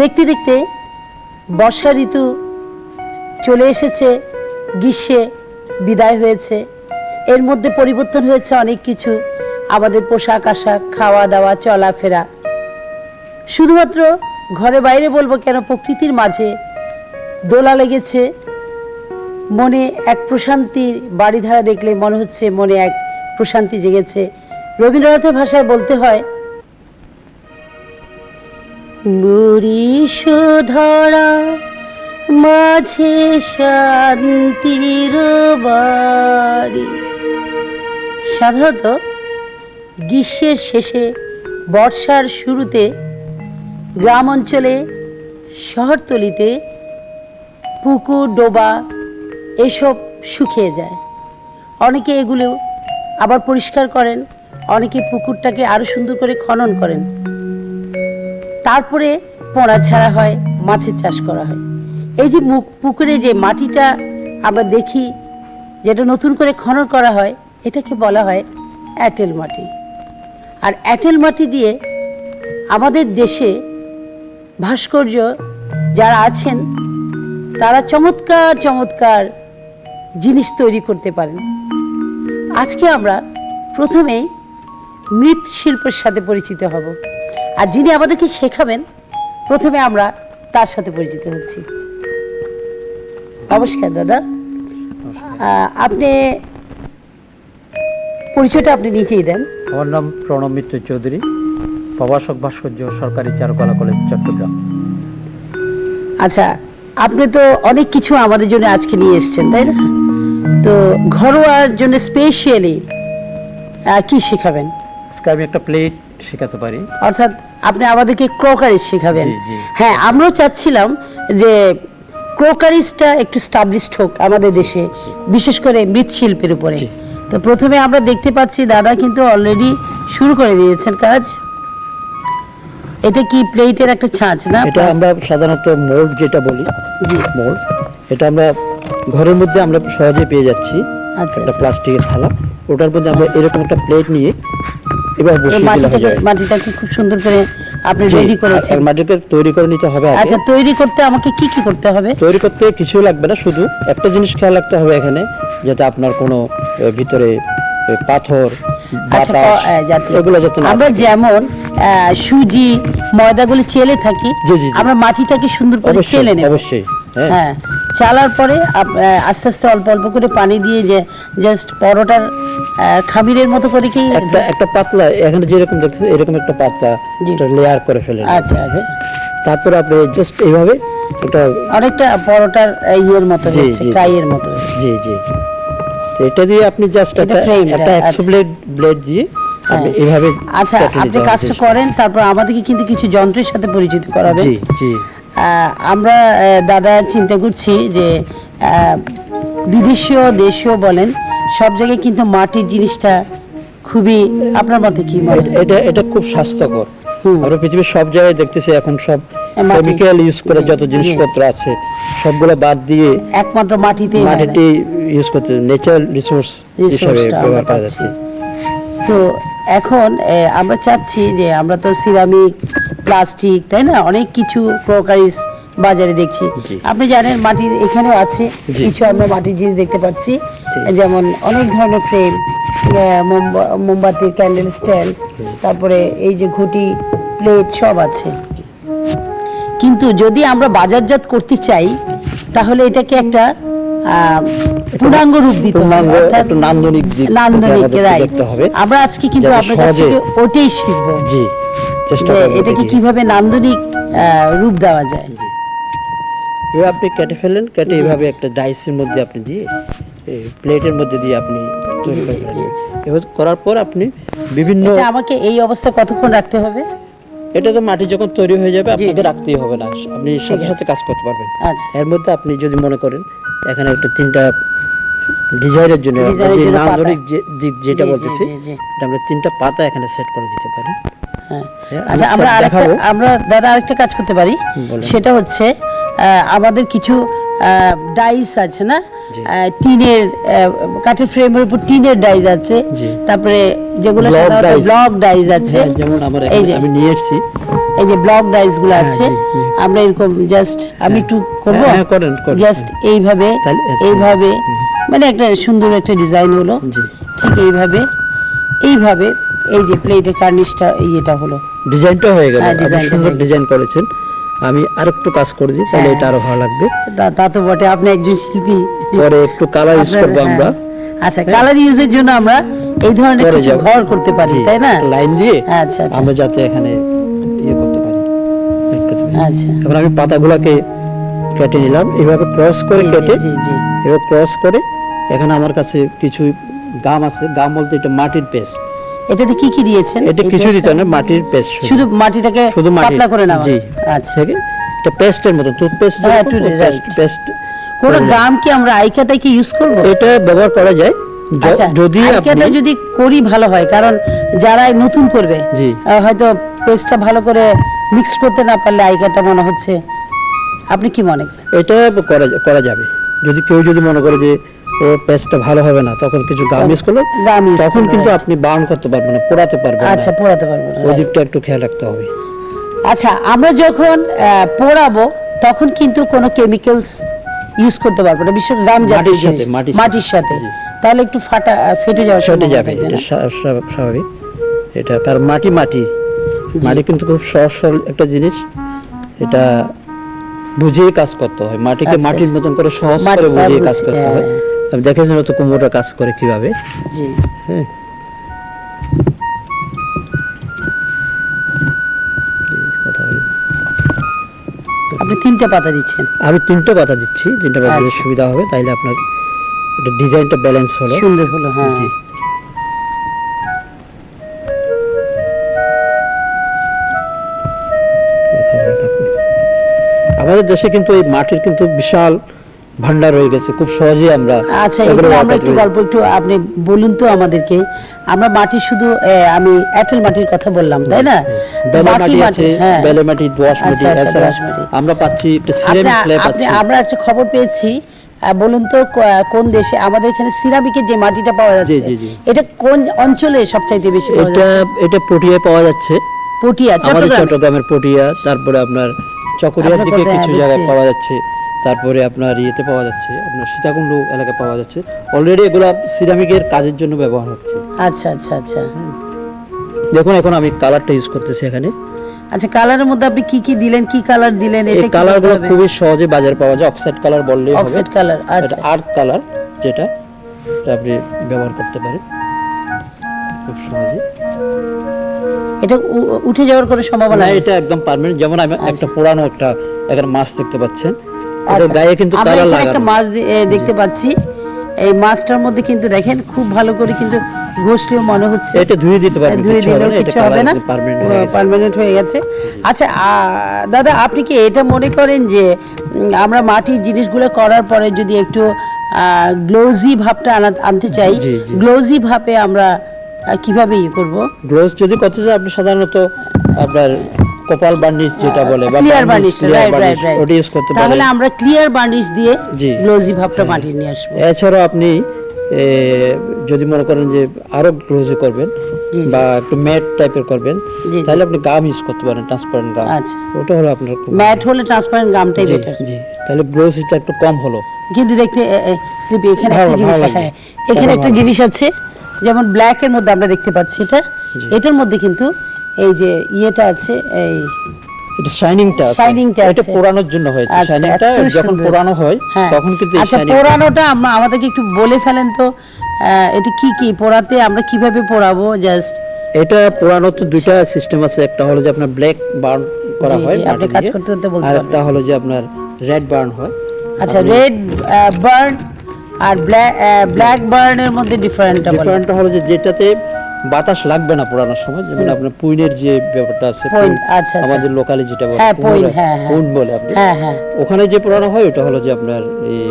দেখতে দেখতে বর্ষা ঋতু চলে এসেছে, গ্রীষ্মে বিদায় হয়েছে। এর মধ্যে পরিবর্তন হয়েছে অনেক কিছু। আমাদের পোশাক, আশাক, খাওয়া দাওয়া, চলাফেরা। শুধুমাত্র ঘরে বাইরে বলব কেন, প্রকৃতির মাঝে দোলা লেগেছে। মনে এক প্রশান্তির বাড়িধারা দেখলে মনে হচ্ছে মনে এক প্রশান্তি জেগেছে। রবীন্দ্রনাথের ভাষায় বলতে হয় বরিশ ধরা মাঝে শান্তির বাড়ি। সাধারণত গ্রীষ্মের শেষে বর্ষার শুরুতে গ্রাম অঞ্চলে শহরতলিতে পুকুর, ডোবা এসব শুকিয়ে যায়। অনেকে এগুলো আবার পরিষ্কার করেন, অনেকে পুকুরটাকে আরও সুন্দর করে খনন করেন। তারপরে পোড়া ছাড়া হয়, মাছের চাষ করা হয়। এই যে মুখ, পুকুরে যে মাটিটা আমরা দেখি, যেটা নতুন করে খনন করা হয়, এটাকে বলা হয় এঁটেল মাটি। আর এঁটেল মাটি দিয়ে আমাদের দেশে ভাস্কর্য যারা আছেন, তারা চমৎকার চমৎকার জিনিস তৈরি করতে পারেন। আজকে আমরা প্রথমেই মৃৎশিল্পের সাথে পরিচিত হব। আর যিনি আমাদেরকে শেখাবেন প্রথমে আমরা তার সাথে পরিচিত হচ্ছি। নমস্কার দাদা। আপনি পরিচয়টা আপনি নিচেই দেন। আমার নাম প্রণব মিত্র চৌধুরী প্রভাষক ভাস্কর্য সরকারি চারুকলা কলেজ চট্টগ্রাম। আচ্ছা আপনি তো অনেক কিছু আমাদের জন্য আজকে নিয়ে এসেছেন তাই না? তো ঘরোয়ার জন্য স্পেশালি কি শেখাবেন? আজকে আমি একটা প্লেট শেখাতে পারি। অর্থাৎ আপনি আমাদেরকে ক্রোকারিজ শেখাবেন। হ্যাঁ আমরাও চাচ্ছিলাম যে ক্রোকারিজটা একটু স্টাবলিশড হোক আমাদের দেশে বিশেষ করে মৃৎশিল্পের উপরে। তো প্রথমে আমরা দেখতে পাচ্ছি দাদা কিন্তু অলরেডি শুরু করে দিয়েছেন কাজ। এটা কি প্লেটের একটা ছাঁচ না এটা আমরা সাধারণত মোল্ড যেটা বলি জি। মোল্ড এটা আমরা ঘরের মধ্যে আমরা সহজে পেয়ে যাচ্ছি। আচ্ছা একটা আচ্ছা। প্লাস্টিকের থালা। ওটার মধ্যে আমরা এরকম একটা প্লেট নিয়ে এবার মাটিটাকে মাটিটাকে খুব সুন্দর করে আপনি রেডি করেছেন মাটিকে তৈরি করে নিতে হবে আচ্ছা তৈরি করতে আমাকে কি কি করতে হবে? তৈরি করতে কিছু লাগবে না শুধু একটা জিনিস খেয়াল রাখতে হবে এখানে যাতে আপনার কোনো ভিতরে পাথর আচ্ছা আমরা যেমন সুজি ময়দাগুলি চেলে থাকি। আমরা মাটিটাকে সুন্দর করে চেলে নেব। অবশ্যই। হ্যাঁ। হ্যাঁ চালার পরে আস্তে আস্তে অল্প অল্প করে পানি দিয়ে যে জাস্ট পরোটার খামিরের মতো করে কি একটা একটা পাতলা এখানে যেরকম দেখতেছেন এরকম একটা পাতলা। লেয়ার করে ফেলেন। আচ্ছা আচ্ছা। তারপর আপনি জাস্ট এইভাবে একটা অনেকটা পরোটার ইয়ের মতো হচ্ছে। কাইয়ের মতো জি জি। তো এটা দিয়ে আপনি জাস্ট এটা একটা একটা একশো আচ্ছা। ব্লেড ব্লেড দিয়ে হ্যাঁ। এইভাবে আচ্ছা আপনি কাজটা করেন তারপর আমাদেরকে কিন্তু কিছু যন্ত্রের সাথে পরিচিত করাবেন। জি জি। আমরা দাদা চিন্তা করছি যে বিদেশীয় দেশীয় বলেন সব জায়গায় কিন্তু মাটির জিনিসটা খুবই আপনার মতে কি মনে এটা এটা খুব স্বাস্থ্যকর। আমরা পৃথিবীর সব জায়গায় দেখতেছি এখন সব কেমিক্যাল ইউজ করে যত। জিনিসপত্র আছে সবগুলো বাদ দিয়ে একমাত্র মাটিতে মাটিটি ইউজ করতে ন্যাচারাল রিসোর্স হিসাবে ব্যবহার করা যাচ্ছে। তো এখন আমরা চাচ্ছি যে আমরা তো সিরামিক প্লাস্টিক তাই না? অনেক কিছু ক্রোকারিস বাজারে দেখছি। আপনি জানেন মাটির এখানেও আছে কিছু আমরা মাটির জিনিস দেখতে পাচ্ছি। যেমন অনেক ধরনের ফ্রেম মোমবাতির ক্যান্ডেল স্ট্যান্ড তারপরে এই যে ঘটি প্লেট সব আছে। কিন্তু যদি আমরা বাজারজাত করতে চাই তাহলে এটাকে একটা পূর্ণাঙ্গ রূপ দিতে হবে। নান্দনিক নান্দনিক রাইট আমরা আজকে কিন্তু আপনার কাছ থেকে ওটাই শিখব। জি। চেষ্টা করব এটাকে কীভাবে নান্দনিক রূপ দেওয়া যায়। এবার আপনি কেটে ফেলেন কেটে এইভাবে একটা ডাইসের মধ্যে আপনি দিয়ে প্লেটের মধ্যে দিয়ে আপনি এবার করার পর আপনি বিভিন্ন আমাকে এই অবস্থা কতক্ষণ রাখতে হবে? এটা তো মাটি যখন তৈরি হয়ে যাবে আপনাকে রাখতেই হবে না। আপনি সাথে সাথে কাজ করতে পারবেন। আচ্ছা। এর মধ্যে আপনি যদি মনে করেন এখানে একটা তিনটা ডিজাইনের জন্য। নান্দনিক দিক যেটা বলতেছি আমরা তিনটা পাতা এখানে সেট করে দিতে পারি। আচ্ছা আমরা আরেকটা আমরা দাদা আরেকটা কাজ করতে পারি। সেটা হচ্ছে আমাদের কিছু ডাইস আছে না? টিনের কাঠের ফ্রেমের উপর টিনের ডাইস আছে। তারপরে যেগুলো সাধারণত ব্লক ডাইস আছে হ্যাঁ, যেমন আমার এই যে আমি নিয়ে এসেছি। এই যে ব্লক ডাইসগুলো হ্যাঁ, আছে। আমরা এরকম জাস্ট আমি একটু করব? হ্যাঁ, হ্যাঁ। জাস্ট এইভাবে আচ্ছা। এইভাবে মানে একটা সুন্দর একটা ডিজাইন হলো। ঠিক এইভাবে এইভাবে এই যে প্লেটের কার্নিশটা ইয়েটা হলো। ডিজাইনটা হয়ে গেল। হ্যাঁ, আপনি সুন্দর। ডিজাইন করেছেন। আমি আরেকটু কাজ করে দিই তাহলে হ্যাঁ। এটা আরও ভালো লাগবে। তা- তা বটে আপনি একজন শিল্পী। পরে একটু কালার ইউজ করব আমরা। আচ্ছা কালার ইউজের জন্য আমরা এই ধরনের কিছু ঘর করতে পারি তাই না? লাইন দিয়ে আচ্ছা আচ্ছা। আমরা যাতে এখানে ইয়ে করতে পারি। আচ্ছা। এখন আমি পাতাগুলোকে কেটে নিলাম। এইভাবে ক্রস করে কেটে জি জি। এবার ক্রস করে এখানে আমার কাছে কিছু গাম আছে। গাম বলতে এটা মাটির পেস্ট এটাতে কি কি দিয়েছেন? এটা কিছু দিতে না মাটির পেস্ট শুধু। মাটিটাকে শুধু পাতলা করে নেওয়া। জি। আচ্ছা। এটা পেস্টের মতো টুথপেস্ট হ্যাঁ, পেস্ট পেস্ট কোন কি আমরা আইকাটাই কি ইউজ করব? এটা ব্যবহার করা যায়। আচ্ছা যদি আইকাটা আপনি যদি করি ভালো হয় কারণ যারা নতুন করবে হয়তো পেস্টটা ভালো করে মিক্স করতে না পারলে আইকাটা মনে হচ্ছে। আপনি কি মনে করেন? এটা করা করা যাবে। যদি কেউ যদি মনে করে যে ও পেস্টটা ভালো হবে না তখন কিছু ইউজ করল তখন কিন্তু আপনি বার্ন করতে পারবেন না পোড়াতে পারবেন আচ্ছা পোড়াতে পারব না ওই দিকটা একটু খেয়াল রাখতে হবে। আচ্ছা আমরা যখন পোড়াবো তখন কিন্তু কোনো কেমিক্যালস ইউজ করতে পারব না বিশেষ গাম জাতীয় সাথে, মাটির সাথে তাহলে একটু ফাটা ফেটে সেটে সম্ভাবনা যাবে স্বাভাবিক। এটা কারণ মাটি মাটি। মাটি কিন্তু খুব সহজ সরল একটা জিনিস। এটা বুঝিয়ে কাজ করতে হয়। মাটিকে আচ্ছা, মাটির আচ্ছা। মতন করে সহজ করে বুঝিয়ে হ্যাঁ, কাজ করতে হয়। আমি দেখেছেন তো কুমড়োটা কাজ করে কীভাবে। জি। হ্যাঁ। আপনি তিনটা পাতা দিচ্ছেন। আমি তিনটা পাতা দিচ্ছি তিনটা পাতা দিলে আচ্ছা। সুবিধা হবে তাইলে আপনার এটা ডিজাইনটা ব্যালেন্স হলো। সুন্দর হলো হ্যাঁ। জি। আপনি। আমাদের দেশে কিন্তু এই মাটির কিন্তু বিশাল ভান্ডার রয়ে গেছে খুব সহজেই আমরা আচ্ছা এগুলো আমরা একটু গল্প একটু আপনি বলুন তো আমাদেরকে। আমরা মাটি শুধু আমি এঁটেল মাটির কথা বললাম তাই না? বেলে মাটি আছে হ্যাঁ। বেলে মাটি দোয়াশ মাটি আচ্ছা, আচ্ছা, এছাড়া। আমরা পাচ্ছি একটা সিরামিক স্ল্যাব আপনি আমরা একটা খবর পেয়েছি বলুন তো কোন দেশে আমাদের এখানে সিরামিকের যে মাটিটা পাওয়া যাচ্ছে। এটা কোন অঞ্চলে সবচাইতে বেশি পাওয়া এটা যাচ্ছে? এটা পটিয়ায় পাওয়া যাচ্ছে। পটিয়া চট্টগ্রামের পটিয়া তারপরে আপনার চকরিয়ার দিকে কিছু হ্যাঁ, জায়গায় পাওয়া যাচ্ছে। তারপরে আপনার ইয়েতে পাওয়া যাচ্ছে আপনার সীতাকুণ্ড এলাকায় পাওয়া যাচ্ছে। অলরেডি এগুলো সিরামিকের কাজের জন্য ব্যবহার হচ্ছে। আচ্ছা আচ্ছা আচ্ছা। দেখুন এখন আমি কালারটা ইউজ করতেছি এখানে। আচ্ছা কালারের মধ্যে আপনি কি কি দিলেন কি কালার দিলেন এই এটা কালারগুলো খুবই সহজে বাজারে পাওয়া যায় অক্সাইড কালার বললেই হবে। অক্সাইড কালার আচ্ছা। আর্থ কালার যেটা এটা আপনি ব্যবহার করতে পারেন। খুব সহজে। এটা উঠে যাওয়ার কোনো সম্ভাবনা? এটা একদম পার্মানেন্ট যেমন আমি একটা পুরানো একটা এখানে মাছ দেখতে পাচ্ছেন। আচ্ছা। গায়ে কিন্তু আমরা কালার এখানে একটা মাছ দেখতে পাচ্ছি। এই মাছটার মধ্যে কিন্তু দেখেন খুব ভালো করে কিন্তু ঘষলেও মনে হচ্ছে। এটা ধুয়ে দিতে পারবেন ধুয়ে দিলেও কিছু হবে না। পার্মানেন্ট হয়ে গেছে। হয়ে গেছে। আচ্ছা দাদা আপনি কি এটা মনে করেন যে আমরা মাটির জিনিসগুলো করার পরে যদি একটু গ্লোজি ভাবটা আনতে চাই। গ্লোজি ভাবে আমরা কীভাবে ইয়ে করব? গ্লোজ যদি করতে চান আপনি সাধারণত আপনার কপাল বার্নিশ যেটা বলে বা clear varnish right right right ওটা ইউজ করতে পারেন। তাহলে আমরা ক্লিয়ার বার্নিশ দিয়ে গ্লোজি ভাবটা মাটিয়ে নিয়ে আসব। এছাড়াও আপনি যদি মনে করেন যে আরও গ্লোজে করবেন। বা একটু ম্যাট টাইপের করবেন। তাহলে আপনি গাম ইউজ করতে পারেন ট্রান্সপারেন্ট গাম আচ্ছা। ওটা হলো আপনার ম্যাট হলে ট্রান্সপারেন্ট গামটাই বেটার জি। তাহলে গ্লোসিটা একটু কম হলো। কিন্তু দেখতে স্লিপি এখানে একটা জিনিস হ্যাঁ এখানে একটা জিনিস আছে যেমন ব্ল্যাক এর মধ্যে আমরা দেখতে পাচ্ছি এটা। এটার মধ্যে কিন্তু এই যে ইয়েটা আছে এই এটা শাইনিংটা Shining-টা এটা। পোড়ানোর জন্য হয়েছে। আচ্ছা, শাইনিংটা যখন সুন্দর। পোড়ানো হয় হ্যাঁ। তখন কিন্তু আচ্ছা পোড়ানোটা আমরা আমাদেরকে একটু বলে ফেলেন তো এটা কি কি পোড়াতে আমরা কীভাবে পোড়াবো? জাস্ট এটা পোড়ানো তো দুইটা সিস্টেম আছে। একটা হলো যে আপনার ব্ল্যাক বার্ন করা হয় আপনি কাজ করতে করতে বলতে আর একটা হলো যে আপনার রেড বার্ন হয়। আচ্ছা রেড বার্ন আর ব্ল্যাক ব্ল্যাক বার্নের মধ্যে ডিফারেন্টটা ডিফারেন্টটা হলো যে যেটাতে বাতাস লাগবে না পোড়ানোর সময় যেমন আপনার পুইনের যে ব্যাপারটা আছে আচ্ছা, আচ্ছা। আমাদের লোকালি যেটা বলে হ্যাঁ, পুইন বলে- হ্যাঁ, হ্যাঁ। পুইন বলে আপনি। ওখানে যে পোড়ানো হয় ওটা হলো যে আপনার এই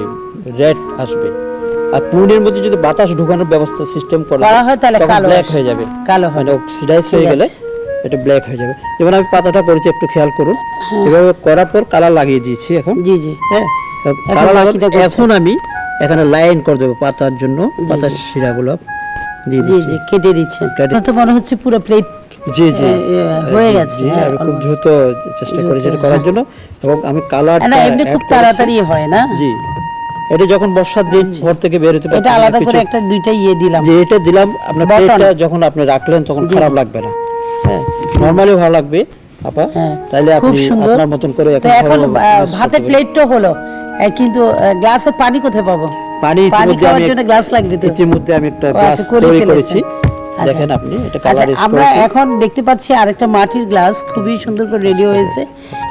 রেড আসবে। আর পুইনের মধ্যে যদি বাতাস ঢোকানোর ব্যবস্থা সিস্টেম করা হয় তাহলে কালো ব্ল্যাক হয়ে যাবে। কালো হয়। মানে অক্সিডাইজ হয়ে গেলে এটা ব্ল্যাক হয়ে যাবে। যেমন আমি পাতাটা করেছি একটু খেয়াল করুন। এভাবে করার পর কালার লাগিয়ে দিয়েছি এখন। জি জি। হ্যাঁ? কালার এখন আমি এখানে লাইন করে দেবো পাতার জন্য পাতার শিরাগুলো। জি জি কেটে দিচ্ছেন। তো মনে হচ্ছে পুরো প্লেট জি জি। হয়ে গেছে, জি, হ্যাঁ, আমি খুব দ্রুত চেষ্টা করেছি দ্রুত, এটা করার। জন্য। এবং আমি কালার না এমনি খুব তাড়াতাড়ি হয় না? জি। এটা যখন বর্ষার দিন ঘর থেকে বের হতে এটা আলাদা করে একটা দুইটা ইয়ে দিলাম। যে এটা দিলাম আপনার প্লেটটা যখন আপনি রাখলেন তখন খারাপ লাগবে না। হ্যাঁ নরমালি ভালো লাগবে আপা। হ্যাঁ, খুব আপনি আপনার মতন করে এখন ভাতের প্লেটটা হলো কিন্তু গ্লাসের পানি কোথায় পাবো? পানি খাওয়ার জন্য গ্লাস লাগবে তো। ইতিমধ্যে আমি একটা গ্লাস আচ্ছা, তৈরি করেছি। আচ্ছা। দেখেন আপনি এটা আচ্ছা কালার আমরা এখন দেখতে পাচ্ছি আরেকটা মাটির গ্লাস খুবই সুন্দর করে রেডি হয়েছে।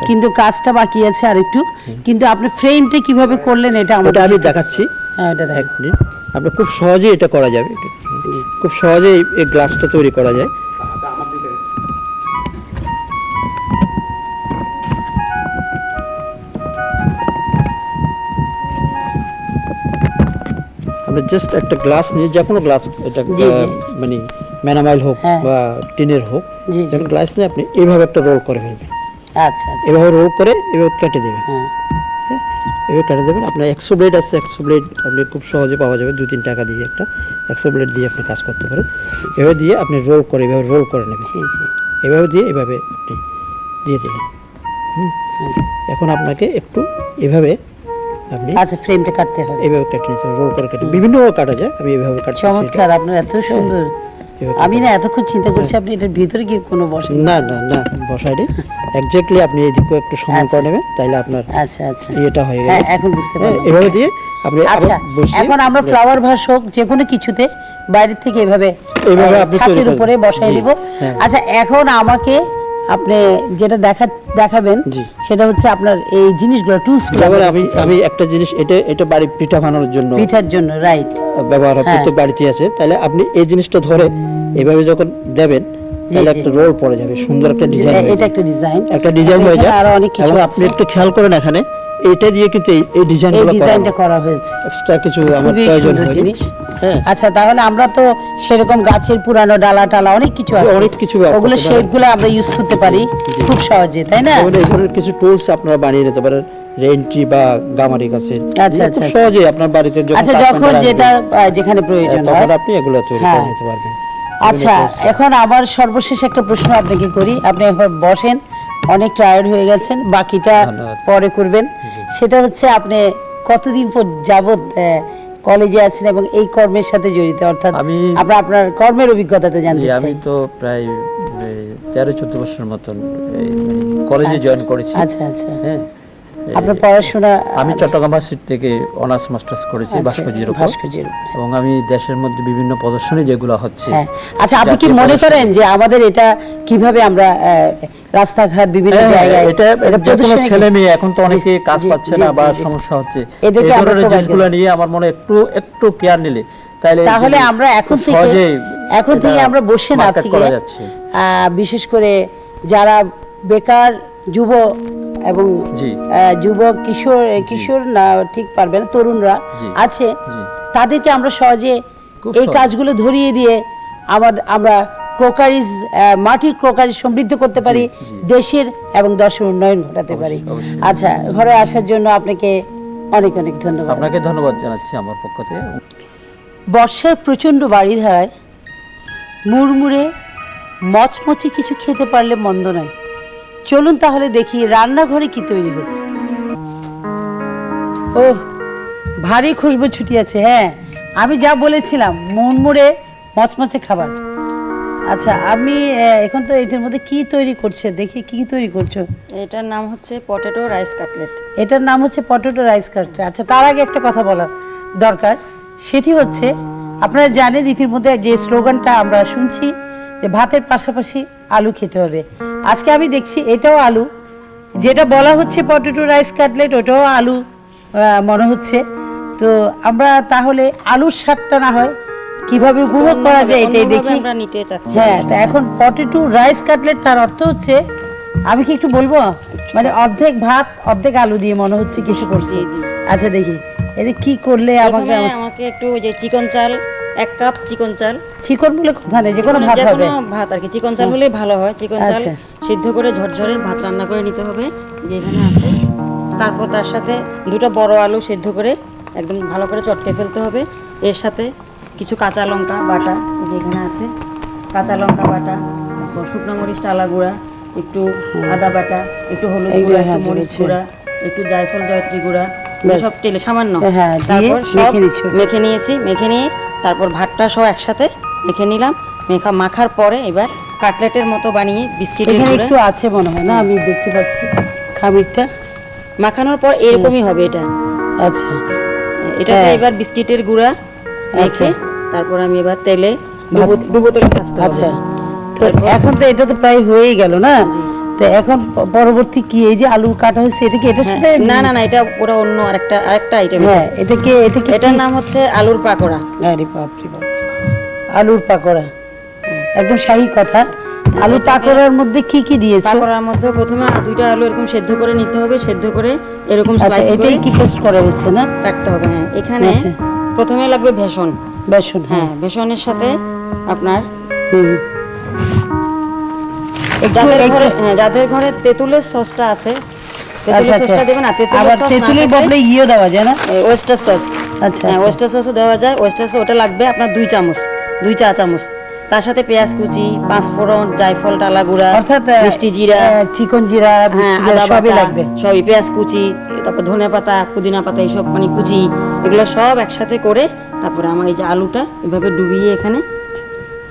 কিন্তু কাজটা বাকি আছে আরেকটু। কিন্তু আপনি ফ্রেমটা কীভাবে করলেন এটা ওটা আমাদের আমি দেখাচ্ছি। হ্যাঁ এটা দেখ আপনি খুব সহজেই এটা করা যাবে। খুব সহজেই এই গ্লাসটা তৈরি করা যায়। জাস্ট একটা গ্লাস নিয়ে যে কোনো গ্লাস এটা মানে ম্যানামাইল হোক হ্যাঁ। বা টিনের হোক। যখন গ্লাস নিয়ে আপনি এইভাবে একটা রোল করে ফেলবেন। আচ্ছা আচ্ছা। এভাবে রোল করে এভাবে কেটে দেবেন। হ্যাঁ। এভাবে কেটে দেবেন। আপনার একশো ব্লেড আছে একশো ব্লেড আপনি খুব সহজে পাওয়া যাবে দু তিন টাকা দিয়ে একটা। একশো ব্লেড দিয়ে আপনি কাজ করতে পারেন। এভাবে দিয়ে আপনি রোল করে এভাবে রোল করে নেবেন। এভাবে দিয়ে এভাবে আপনি দিয়ে দিলেন আচ্ছা। এখন আপনাকে একটু এভাবে আপনি? আচ্ছা ফ্রেমটা কাটতে হবে। এভাবে কেটে নিতে রোল করে কেটে। বিভিন্ন কাটা যায় আমি এভাবে কাটছি চমৎকার আপনার এত সুন্দর। আমি না এতক্ষণ চিন্তা করছি আপনি এটার ভিতরে কি কোনো বসে না। না না বসাইনি। একজাক্টলি আপনি একটু সমান করে নেবেন আপনার আচ্ছা আচ্ছা। ইয়েটা হয়ে গেল। হ্যাঁ এখন বুঝতে হ্যাঁ, পারলাম। এভাবে দিয়ে আপনি আচ্ছা এখন আমরা ফ্লাওয়ার ভাস হোক যে কোনো কিছুতে বাইরে থেকে এভাবে এইভাবে আহ, আপনি ছাঁচের উপরে বসাই দিব হ্যাঁ। আচ্ছা এখন আমাকে আপনি যেটা দেখা দেখাবেন সেটা হচ্ছে আপনার এই জিনিসগুলো টুলস আমি আমি একটা জিনিস এটা এটা বাড়ি পিঠা বানানোর জন্য পিঠার জন্য রাইট ব্যবহার হয় হ্যাঁ। প্রত্যেক বাড়িতে আছে। তাহলে আপনি এই জিনিসটা ধরে এভাবে যখন দেবেন তাহলে একটা রোল পড়ে যাবে সুন্দর একটা ডিজাইন এটা একটা ডিজাইন একটা ডিজাইন হয়ে যায় আর অনেক কিছু আপনি একটু খেয়াল করেন এখানে এটা দিয়ে কিন্তু এই- ডিজাইনগুলো ডিজাইনটা করা হয়েছে। এক্সট্রা কিছু আমার প্রয়োজন সুন্দর হয় জিনিস। হ্যাঁ। আচ্ছা তাহলে আমরা তো সেরকম গাছের পুরানো ডালা টালা অনেক কিছু আছে। অনেক কিছু ব্যবহার ওগুলো করতে পারেন। শেপগুলো আমরা ইউজ করতে পারি। খুব সহজে তাই না? এই ধরনের কিছু টুলস আপনারা বানিয়ে নিতে পারেন। রেন্ট্রি বা গামারি গাছে। আচ্ছা, খুব আচ্ছা, সহজে আপনার বাড়িতে যখন আচ্ছা যখন যেটা যেখানে প্রয়োজন হয়। তখন আপনি এগুলো তৈরি হ্যাঁ। করে নিতে পারবেন। আচ্ছা এখন আমার সর্বশেষ একটা প্রশ্ন আপনাকে করি। আপনি এখন বসেন। অনেক টায়ার্ড হয়ে গেছেন বাকিটা পরে করবেন। সেটা হচ্ছে আপনি কতদিন পর যাবত কলেজে আছেন এবং এই কর্মের সাথে জড়িত? অর্থাৎ আমি- আমরা আপনার কর্মের অভিজ্ঞতাটা জানতে চাই। আমি তো প্রায় তেরো চোদ্দ বছর মতন এই, মানে কলেজে জয়েন করেছি। আচ্ছা আচ্ছা। হ্যাঁ। আপনার পড়াশোনা আমি চট্টগ্রাম ইউনিভার্সিটি থেকে অনার্স মাস্টার্স করেছি আচ্ছা, ভাস্কর্যের উপর। এবং আমি দেশের মধ্যে বিভিন্ন প্রদর্শনী যেগুলো হচ্ছে হ্যাঁ। আচ্ছা আপনি কি মনে করেন যে আমাদের এটা কীভাবে আমরা রাস্তাঘাট বিভিন্ন হ্যাঁ, জায়গায় এটা যে কোনো প্রদর্শনী- ছেলে মেয়ে এখন তো অনেকে কাজ পাচ্ছে না বা। সমস্যা হচ্ছে। এই আমরা ধরনের জিনিসগুলো নিয়ে আমার মনে একটু একটু কেয়ার নিলে। তাহলে তাহলে আমরা এখন থেকে এখন থেকে আমরা বসে না থেকে বিশেষ করে যারা বেকার যুব এবং যুবক কিশোর কিশোর না ঠিক পারবে না তরুণরা আছে। তাদেরকে আমরা সহজে এই কাজগুলো ধরিয়ে দিয়ে আমাদের আমরা ক্রোকারিজ মাটির ক্রোকারিজ সমৃদ্ধ করতে পারি দেশের এবং দশের উন্নয়ন ঘটাতে পারি। আচ্ছা ঘরে আসার জন্য আপনাকে অনেক অনেক ধন্যবাদ। আপনাকে ধন্যবাদ জানাচ্ছি আমার পক্ষ থেকে। বর্ষার প্রচণ্ড বাড়িধারায় মুড়মুড়ে মচমচে কিছু খেতে পারলে মন্দ নয়। চলুন তাহলে দেখি রান্নাঘরে কি তৈরি হচ্ছে। ও ভারী খুশবু ছুটি আছে হ্যাঁ। আমি যা বলেছিলাম মুড়মুড়ে মচমচে খাবার। আচ্ছা আমি এখন তো এদের মধ্যে কি তৈরি করছে? দেখি কি তৈরি করছ। এটার নাম হচ্ছে পটেটো রাইস কাটলেট। এটার নাম হচ্ছে পটেটো রাইস কাটলেট। আচ্ছা তার আগে একটা কথা বলা দরকার। সেটি হচ্ছে আপনারা জানেন ইতিমধ্যে যে স্লোগানটা আমরা শুনছি যে ভাতের পাশাপাশি আলু খেতে হবে। আজকে আমি দেখছি এটাও আলু। যেটা বলা হচ্ছে পটেটো রাইস কাটলেট ওটাও আলু মনে হচ্ছে। তো আমরা তাহলে আলুর স্বাদটা না হয় কীভাবে উপভোগ করা যায় এটাই দেখি। হ্যাঁ তা এখন পটেটো রাইস কাটলেট তার অর্থ হচ্ছে আমি কি একটু বলব? মানে অর্ধেক ভাত অর্ধেক আলু দিয়ে মনে হচ্ছে কিছু করছি। আচ্ছা দেখি এটা কি করলে আমাকে আমাকে একটু ওই যে চিকন চাল এক কাপ চিকন চাল। চিকন বলে কথা নেই যে কোনো ভাত হবে। ভাত আর কি চিকন চাল হলেই ভালো হয়। চিকন চাল আচ্ছা। সিদ্ধ করে ঝরঝরে ভাত রান্না করে নিতে হবে যে এখানে আছে। তারপর তার সাথে দুটো বড় আলু সিদ্ধ করে একদম ভালো করে চটকে ফেলতে হবে। এর সাথে কিছু কাঁচা লঙ্কা বাটা যে এখানে আছে। কাঁচা লঙ্কা বাটা তারপর শুকনো মরিচ টালা গুঁড়া একটু আদা বাটা একটু হলুদ গুঁড়া হ্যাঁ, একটু মরিচ গুঁড়া একটু জায়ফল জয়ত্রী গুঁড়া সব তেলে সামান্য। হ্যাঁ, তারপর সব মেখে নিয়েছি মেখে নিয়ে তারপর ভাতটা সব একসাথে মেখে নিলাম। মেখা মাখার পরে এবার কাটলেটের মতো বানিয়ে বিস্কিট এখানে একটু আছে মনে হয় না? আমি দেখতে পাচ্ছি। খামিরটা? মাখানোর পর এরকমই হবে এটা। আচ্ছা। এটাতে হ্যাঁ। এবার বিস্কিটের গুঁড়া মেখে তারপর আমি এবার তেলে ডুবো তেলে আচ্ছা। তো এখন তো এটা তো প্রায় হয়েই গেল না? তো এখন পরবর্তী কি এই যে আলু কাটা হয়েছে এটা কি এটার হ্যাঁ, সাথে না না না এটা ওরা অন্য আরেকটা আরেকটা আইটেম হ্যাঁ এটা কি এটা কি এটার নাম হচ্ছে আলুর পাকোড়া। আরে বাপ রে বাপ। আলুর পাকোড়া। একদম শাহী কথা। আলু পাকোড়ার মধ্যে কি কি দিয়েছ? পাকোড়ার মধ্যে প্রথমে দুইটা আলু এরকম সেদ্ধ করে নিতে হবে সেদ্ধ করে এরকম আচ্ছা স্লাইস করে এটাই কি পেস্ট করা হচ্ছে না? রাখতে হবে হ্যাঁ। এখানে আচ্ছা। প্রথমে লাগবে ভেষণ বেসন হ্যাঁ। ভেষণের সাথে আপনার হুম। যাদের ঘরে হ্যাঁ যাদের ঘরে তেঁতুলের সসটা আছে আচ্ছা তেঁতুলের আচ্ছা সসটা দেবেন না তেঁতুলের আবার সস তেঁতুলের বদলে দেওয়া যায় না? ওয়েস্টার সস আচ্ছা হ্যাঁ আচ্ছা। ওয়েস্টার সসও দেওয়া যায়। ওয়েস্টার সস ওটা লাগবে আপনার দুই চামচ দুই চা চামচ। তার সাথে পেঁয়াজ কুচি পাঁচফোড়ন জায়ফল টালা গুঁড়া মিষ্টি জিরা চিকন জিরা হ্যাঁ সবই লাগবে। সবই পেঁয়াজ কুচি তারপর ধনে পাতা পুদিনা পাতা এইসব মানে কুচি এগুলো সব একসাথে করে তারপরে আমার এই যে আলুটা এভাবে ডুবিয়ে এখানে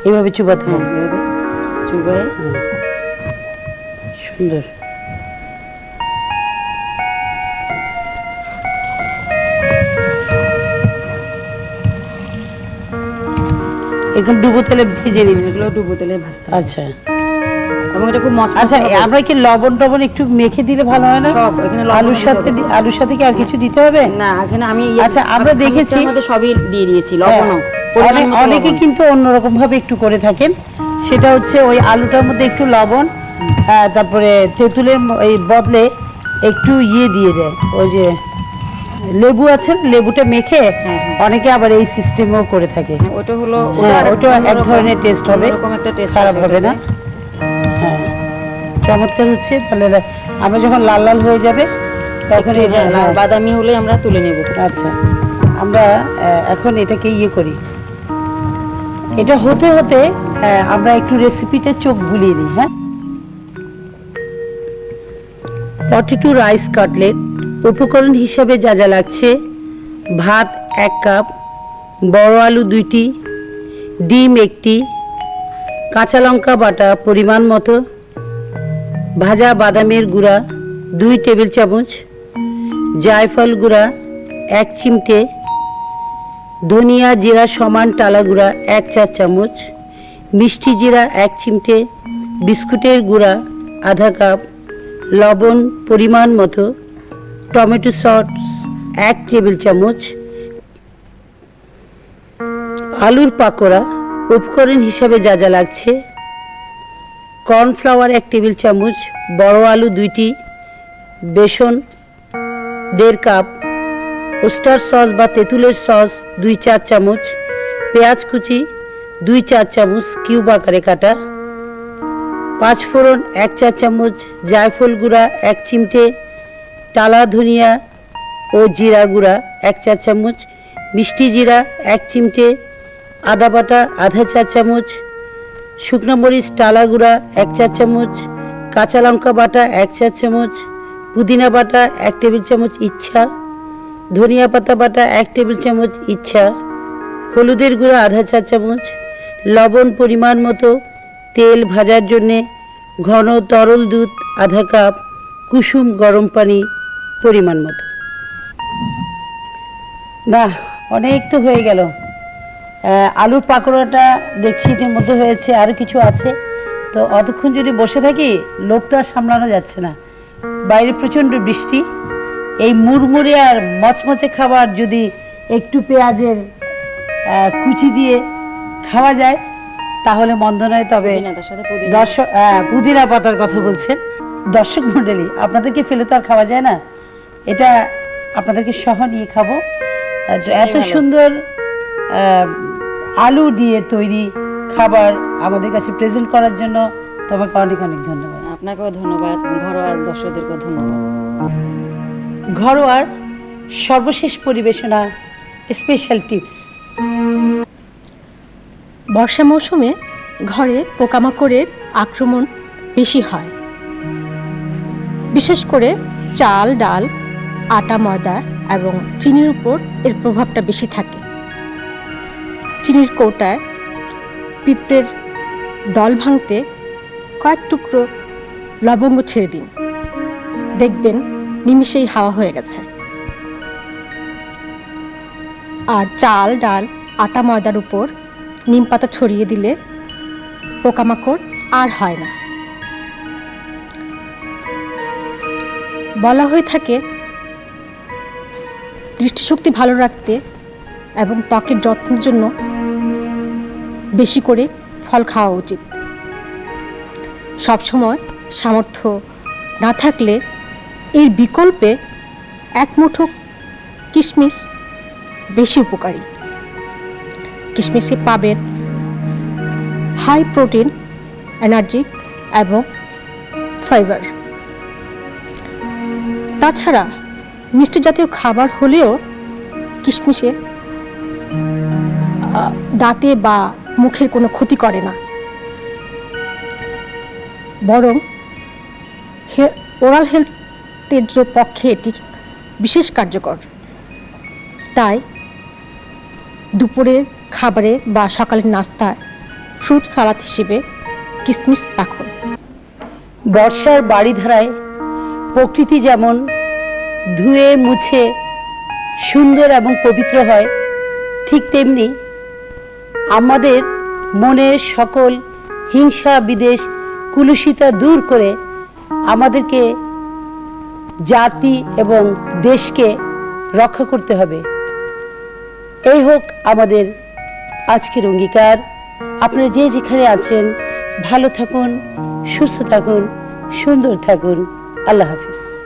এইভাবে চুবাতে হ্যাঁ। এভাবে চুবাই সুন্দর। এরকম ডুবো তেলে ভেজে নিবি এগুলো ডুবো তেলে ভাজতে আচ্ছা। এবং এটা খুব মশলা আচ্ছা আমরা কি লবণ টবণ একটু মেখে দিলে ভালো হয় না? সব, এখানে আলুর সাথে আলুর সাথে কি আর কিছু দিতে হবে? না এখানে আমি ইয়ে- আচ্ছা, আমরা দেখেছি- সবই দিয়ে দিয়েছি হ্যাঁ, লবণও অনেকে কিন্তু অন্যরকম ভাবে একটু করে থাকেন। সেটা হচ্ছে ওই আলুটার মধ্যে একটু লবণ তারপরে তেঁতুলের এই বদলে একটু ইয়ে দিয়ে দেয়। ওই যে লেবু আছে লেবুটা মেখে হ্যাঁ, হ্যাঁ। অনেকে আবার এই সিস্টেমেও করে থাকে। হ্যাঁ, ওটা হলো হ্যাঁ, ওটা এক ধরনের টেস্ট হবে একটা টেস্ট খারাপ হবে না। হ্যাঁ চমৎকার হচ্ছে। তাহলে আমরা যখন লাল লাল হয়ে যাবে তখন এটা হ্যাঁ, হ্যাঁ, বাদামি হলে আমরা তুলে নেব। আচ্ছা আমরা এখন এটাকে ইয়ে করি। এটা হতে হতে আমরা একটু রেসিপিটা চোখ বুলিয়ে নিই হ্যাঁ? পটেটো রাইস কাটলেট, উপকরণ হিসাবে যা যা লাগছে, ভাত এক কাপ, বড় আলু দুইটি, ডিম একটি, কাঁচা লঙ্কা বাটা পরিমাণ মতো, ভাজা বাদামের গুঁড়া দুই টেবিল চামচ, জায়ফল গুঁড়া এক চিমটে, ধনিয়া জিরা সমান টালা গুঁড়া এক চা চামচ, মিষ্টি জিরা এক চিমটে, বিস্কুটের গুঁড়া আধা কাপ লবণ, পরিমাণ মতো, টমেটো সস, এক টেবিল চামচ, আলুর পাকোড়া, উপকরণ হিসাবে যা যা লাগছে, কর্নফ্লাওয়ার এক টেবিল চামচ, বড় আলু দুইটি, বেসন দেড় কাপ, ওস্টার সস বা তেঁতুলের সস দুই চার চামচ, পেঁয়াজ কুচি দুই চার চামচ কিউব আকারে কাটা পাঁচ ফোড়ন, এক চার চামচ জায়ফল গুঁড়া, এক চিমটে টালা ধনিয়া ও জিরা গুঁড়া, এক চার চামচ মিষ্টি জিরা, এক চিমটে আদা বাটা, আধা চা চামচ শুকনো মরিচ, টালা গুঁড়া, এক চা চামচ কাঁচা লঙ্কা বাটা, এক চা চামচ পুদিনা বাটা, এক টেবিল চামচ ইচ্ছা, ধনিয়া পাতা বাটা, এক টেবিল চামচ ইচ্ছা, হলুদের গুঁড়া, আধা চা চামচ, লবণ পরিমাণ মতো তেল ভাজার জন্যে ঘন তরল দুধ, আধা কাপ কুসুম গরম পানি পরিমাণ মতো। না অনেক তো হয়ে গেল। আলুর পাকোড়াটা দেখছি এর মধ্যে হয়েছে আরও কিছু আছে। তো অতক্ষণ যদি বসে থাকি, লোভ তো আর সামলানো যাচ্ছে না। বাইরে প্রচণ্ড বৃষ্টি। এই মুড়মুড়ে আর মচমচে খাবার যদি একটু পেঁয়াজের কুচি দিয়ে খাওয়া যায় তাহলে মন্দ নয় তবে পুদিনা। দর্শক আহ, পুদিনা পাতার কথা বলছেন। দর্শক মন্ডলী আপনাদেরকে ফেলে তো আর খাওয়া যায় না। এটা আপনাদেরকে সহ নিয়ে খাব। এত সুন্দর আলু দিয়ে তৈরি খাবার আমাদের কাছে প্রেজেন্ট করার জন্য তোমাকে অনেক অনেক ধন্যবাদ। আপনাকেও ধন্যবাদ ঘরোয়ার দর্শকদেরকেও ধন্যবাদ। ঘরোয়ার সর্বশেষ পরিবেশনা স্পেশাল টিপস বর্ষা মৌসুমে ঘরে পোকামাকড়ের আক্রমণ বেশি হয়। বিশেষ করে চাল, ডাল, আটা, ময়দা এবং চিনির উপর এর প্রভাবটা বেশি থাকে। চিনির কৌটায় পিঁপড়ের দল ভাঙতে কয়েক টুকরো লবঙ্গ ছেড়ে দিন। দেখবেন নিমিষেই হাওয়া হয়ে গেছে। আর চাল, ডাল, আটা, ময়দার উপর নিম পাতা ছড়িয়ে দিলে পোকামাকড় আর হয় না। বলা হয়ে থাকে, দৃষ্টিশক্তি ভালো রাখতে এবং ত্বকের যত্নের জন্য বেশি করে ফল খাওয়া উচিত। সবসময় সামর্থ্য না থাকলে এর বিকল্পে এক মুঠো কিশমিশ বেশি উপকারী। কিশমিশে পাবেন হাই প্রোটিন এনার্জি এবং ফাইবার তাছাড়া মিষ্টি জাতীয় খাবার হলেও কিশমিশে দাঁতে বা মুখের কোনো ক্ষতি করে না। বরং হে ওরাল হেলথের পক্ষে এটি বিশেষ কার্যকর। তাই দুপুরের খাবারে বা সকালের নাস্তায় ফ্রুট সালাদ হিসেবে কিসমিস রাখুন বর্ষার বাড়িধারায় প্রকৃতি যেমন ধুয়ে মুছে সুন্দর এবং পবিত্র হয়, ঠিক তেমনি আমাদের মনের সকল হিংসা বিদেশ কুলুষিতা দূর করে আমাদেরকে জাতি এবং দেশকে রক্ষা করতে হবে। এই হোক আমাদের আজকের অঙ্গীকার। আপনারা যে যেখানে আছেন ভালো থাকুন সুস্থ থাকুন সুন্দর থাকুন। আল্লাহ হাফিজ।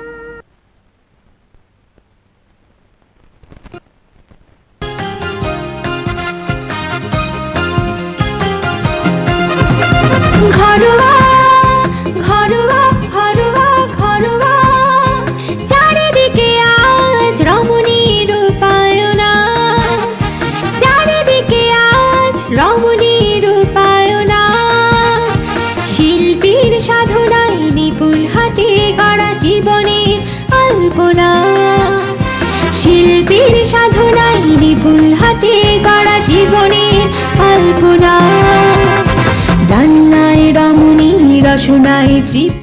আলপনা রান্নায় রমণী রসনায় তৃপ্তি